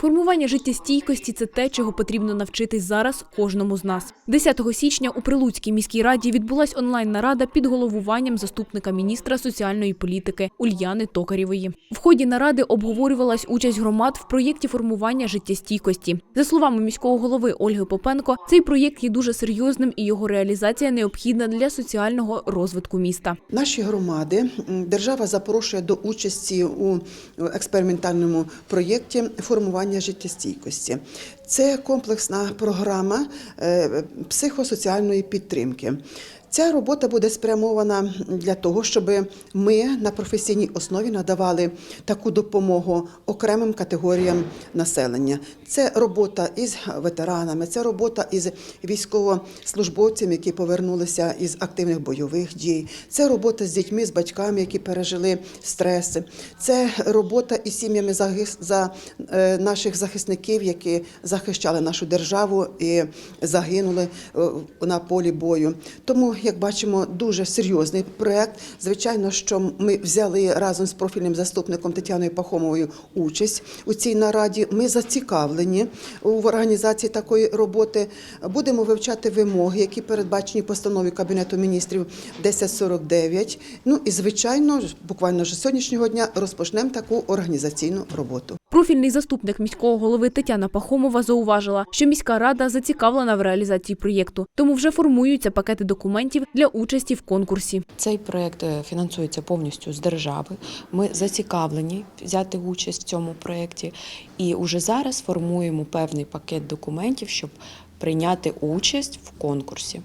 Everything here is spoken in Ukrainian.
Формування життєстійкості це те, чого потрібно навчитись зараз кожному з нас. 10 січня у Прилуцькій міській раді відбулась онлайн-нарада під головуванням заступника міністра соціальної політики Ульяни Токарєвої. В ході наради обговорювалась участь громад в проєкті формування життєстійкості. За словами міського голови Ольги Попенко, цей проєкт є дуже серйозним і його реалізація необхідна для соціального розвитку міста. Наші громади держава запрошує до участі у експериментальному проєкті формування життєстійкості. Це комплексна програма е, психосоціальної підтримки. Ця робота буде спрямована для того, щоб ми на професійній основі надавали таку допомогу окремим категоріям населення. Це робота із ветеранами, це робота із військовослужбовцями, які повернулися із активних бойових дій. Це робота з дітьми, з батьками, які пережили стреси. Це робота із сім'ями за е, наших захисників, які захищали нашу державу і загинули е, на полі бою. Тому, як бачимо, дуже серйозний проект. Звичайно, що ми взяли разом з профільним заступником Тетяною Пахомовою участь у цій нараді. Ми зацікавлені в організації такої роботи. Будемо вивчати вимоги, які передбачені постановою Кабінету міністрів 1049. Ну і звичайно, буквально з сьогоднішнього дня розпочнемо таку організаційну роботу. Профільний заступник міського голови Тетяна Пахомова зауважила, що міська рада зацікавлена в реалізації проєкту, тому вже формуються пакети документів для участі в конкурсі. Цей проект е, фінансується повністю з держави. Ми зацікавлені взяти участь в цьому проєкті і уже зараз формуємо певний пакет документів, щоб прийняти участь в конкурсі.